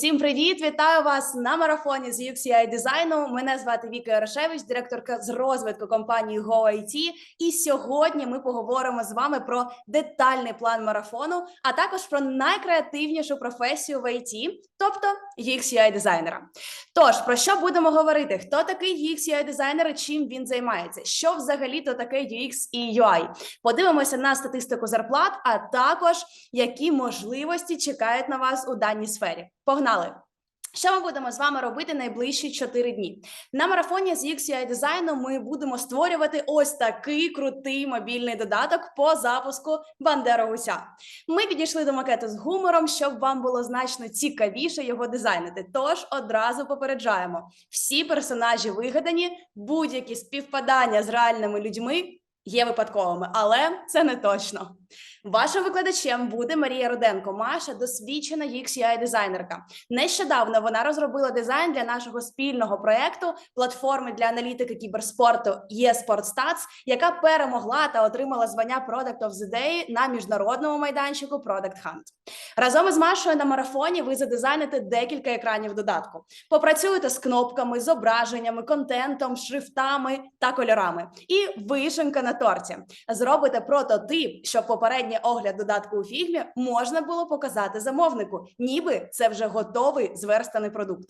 Усім привіт! Вітаю вас на марафоні з UX UI дизайну. Мене звати Віка Ярошевич, директорка з розвитку компанії GoIT. І сьогодні ми поговоримо з вами про детальний план марафону, а також про найкреативнішу професію в IT, тобто UX UI дизайнера. Тож про що будемо говорити? Хто такий UX UI дизайнер чим він займається? Що взагалі то таке UX і UI? Подивимося на статистику зарплат, а також які можливості чекають на вас у даній сфері. Погнали! Що ми будемо з вами робити найближчі 4 дні? На марафоні з UX дизайну ми будемо створювати ось такий крутий мобільний додаток по запуску Бандера Гуся. Ми підійшли до макету з гумором, щоб вам було значно цікавіше його дизайнити. Тож одразу попереджаємо: всі персонажі вигадані, будь-які співпадання з реальними людьми є випадковими, але це не точно. Вашим викладачем буде Марія Руденко. Маша досвідчена UX-UI дизайнерка. Нещодавно вона розробила дизайн для нашого спільного проекту платформи для аналітики кіберспорту eSportStats, яка перемогла та отримала звання Product of the Day на міжнародному майданчику Product Hunt. Разом із Машою на марафоні ви задизайните декілька екранів додатку. Попрацюєте з кнопками, зображеннями, контентом, шрифтами та кольорами. І вишенка на торті. Зробите прототип, щоб попередній огляд додатку у фігмі можна було показати замовнику, ніби це вже готовий зверстаний продукт.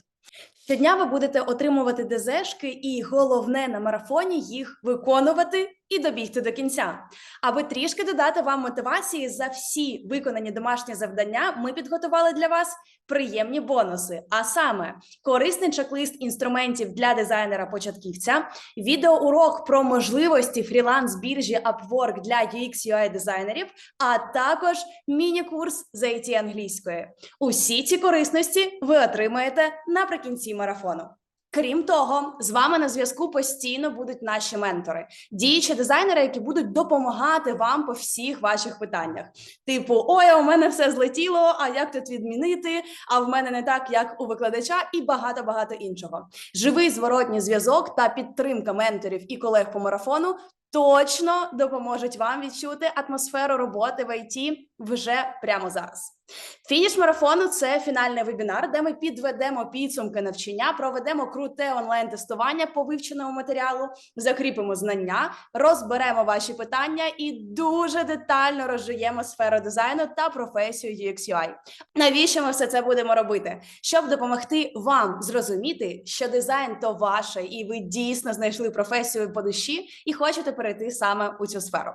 Щодня ви будете отримувати ДЗшки, і головне на марафоні їх виконувати і добігти до кінця. Аби трішки додати вам мотивації за всі виконані домашні завдання, ми підготували для вас приємні бонуси. А саме корисний чек-лист інструментів для дизайнера-початківця, відеоурок про можливості фріланс-біржі Upwork для UX UI дизайнерів, а також міні-курс з IT англійської. Усі ці корисності ви отримаєте наприкінці марафону. Крім того, з вами на зв'язку постійно будуть наші ментори, діючі дизайнери, які будуть допомагати вам по всіх ваших питаннях. Типу, ой, у мене все злетіло, а як тут відмінити? А в мене не так, як у викладача, і багато багато іншого. Живий зворотній зв'язок та підтримка менторів і колег по марафону точно допоможуть вам відчути атмосферу роботи в ІТ вже прямо зараз. Фініш марафону це фінальний вебінар, де ми підведемо підсумки навчання, проведемо круте онлайн-тестування по вивченому матеріалу, закріпимо знання, розберемо ваші питання і дуже детально розжуємо сферу дизайну та професію UX-UI. Навіщо ми все це будемо робити? Щоб допомогти вам зрозуміти, що дизайн то ваше, і ви дійсно знайшли професію по душі і хочете перейти саме у цю сферу.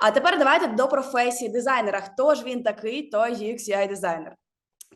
А тепер давайте до професії дизайнера. Хто ж він такий, той UX-UI дизайнер?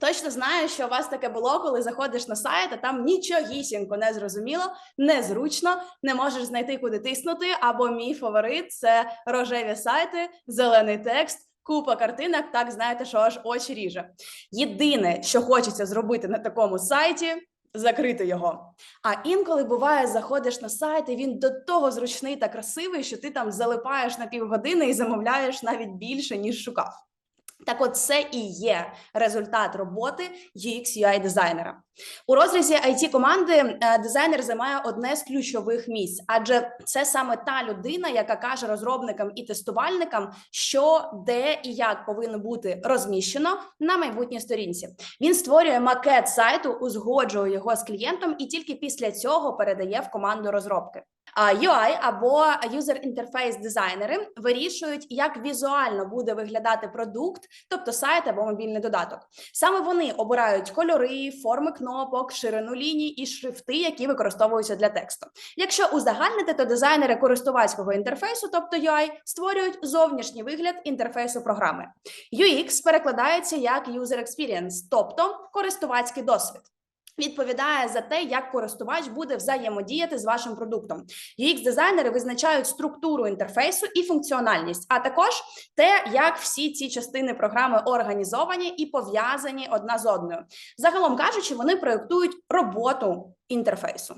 Точно знаю, що у вас таке було, коли заходиш на сайт, а там нічогісінько не зрозуміло, незручно, не можеш знайти, куди тиснути. Або мій фаворит це рожеві сайти, зелений текст. Купа картинок, так знаєте, що аж очі ріже. Єдине, що хочеться зробити на такому сайті, закрити його. А інколи буває, заходиш на сайт, і він до того зручний та красивий, що ти там залипаєш на півгодини і замовляєш навіть більше, ніж шукав. Так, от це і є результат роботи UX UI дизайнера. У розрізі it команди дизайнер займає одне з ключових місць, адже це саме та людина, яка каже розробникам і тестувальникам, що де і як повинно бути розміщено на майбутній сторінці. Він створює макет сайту, узгоджує його з клієнтом, і тільки після цього передає в команду розробки. UI або User Interface дизайнери вирішують, як візуально буде виглядати продукт, тобто сайт або мобільний додаток. Саме вони обирають кольори, форми кнопок, ширину ліній і шрифти, які використовуються для тексту. Якщо узагальнити, то дизайнери користувацького інтерфейсу, тобто UI, створюють зовнішній вигляд інтерфейсу програми. UX перекладається як User Experience, тобто користувацький досвід. Відповідає за те, як користувач буде взаємодіяти з вашим продуктом. ux дизайнери визначають структуру інтерфейсу і функціональність, а також те, як всі ці частини програми організовані і пов'язані одна з одною. Загалом кажучи, вони проєктують роботу інтерфейсу.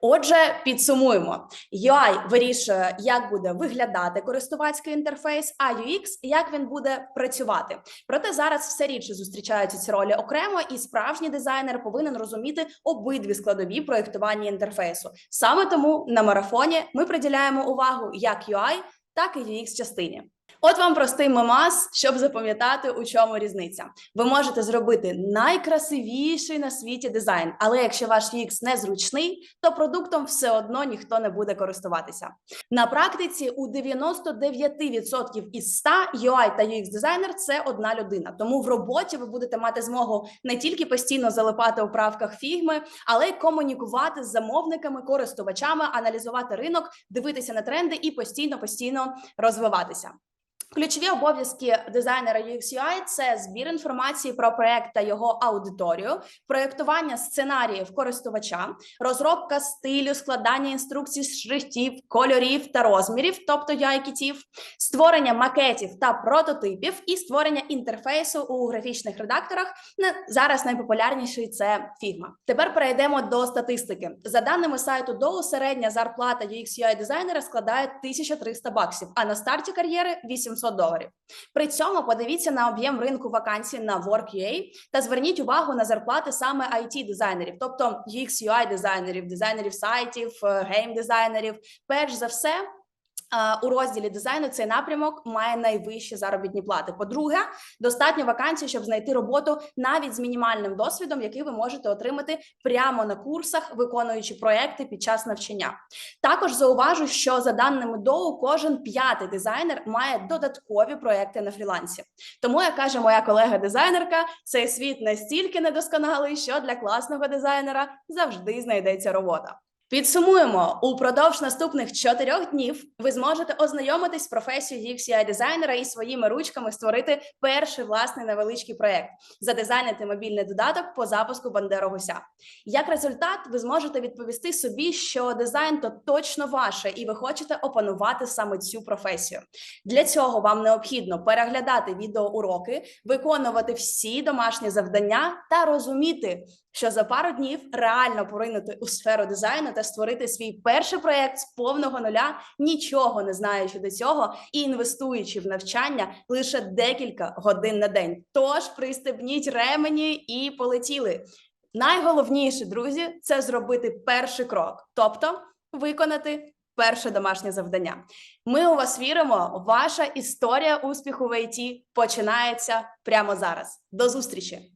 Отже, підсумуємо: UI вирішує, як буде виглядати користувацький інтерфейс, а UX – як він буде працювати. Проте зараз все рідше зустрічаються ці ролі окремо, і справжній дизайнер повинен розуміти обидві складові проєктування інтерфейсу. Саме тому на марафоні ми приділяємо увагу як UI, так і UX частині. От вам простий мемас, щоб запам'ятати, у чому різниця. Ви можете зробити найкрасивіший на світі дизайн, але якщо ваш UX незручний, то продуктом все одно ніхто не буде користуватися. На практиці у 99% із 100 UI та UX дизайнер це одна людина. Тому в роботі ви будете мати змогу не тільки постійно залипати у правках фігми, але й комунікувати з замовниками, користувачами, аналізувати ринок, дивитися на тренди і постійно постійно розвиватися. Ключові обов'язки дизайнера UX UI – це збір інформації про проект та його аудиторію, проєктування сценаріїв користувача, розробка стилю, складання інструкцій шрифтів, кольорів та розмірів, тобто UI-кітів, створення макетів та прототипів і створення інтерфейсу у графічних редакторах. Зараз найпопулярніший це Figma. Тепер перейдемо до статистики. За даними сайту Dow, середня зарплата UX UI дизайнера складає 1300 баксів, а на старті кар'єри 800 доларів. При цьому подивіться на об'єм ринку вакансій на Work.ua та зверніть увагу на зарплати саме it дизайнерів, тобто UX UI дизайнерів, дизайнерів сайтів, гейм дизайнерів. Перш за все. У розділі дизайну цей напрямок має найвищі заробітні плати. По-друге, достатньо вакансій, щоб знайти роботу навіть з мінімальним досвідом, який ви можете отримати прямо на курсах, виконуючи проекти під час навчання. Також зауважу, що за даними Доу, кожен п'ятий дизайнер має додаткові проекти на фрілансі. Тому, як каже моя колега-дизайнерка, цей світ настільки недосконалий, що для класного дизайнера завжди знайдеться робота. Підсумуємо упродовж наступних чотирьох днів. Ви зможете ознайомитись з професією UX дизайнера і своїми ручками створити перший власний невеличкий проект, задизайнити мобільний додаток по запуску Бандеру Гуся. Як результат, ви зможете відповісти собі, що дизайн то точно ваше, і ви хочете опанувати саме цю професію. Для цього вам необхідно переглядати відеоуроки, виконувати всі домашні завдання та розуміти, що за пару днів реально поринути у сферу дизайну та створити свій перший проект з повного нуля, нічого не знаючи до цього і інвестуючи в навчання лише декілька годин на день. Тож пристебніть ремені і полетіли. Найголовніше, друзі, це зробити перший крок, тобто виконати перше домашнє завдання. Ми у вас віримо. Ваша історія успіху в ІТ починається прямо зараз. До зустрічі!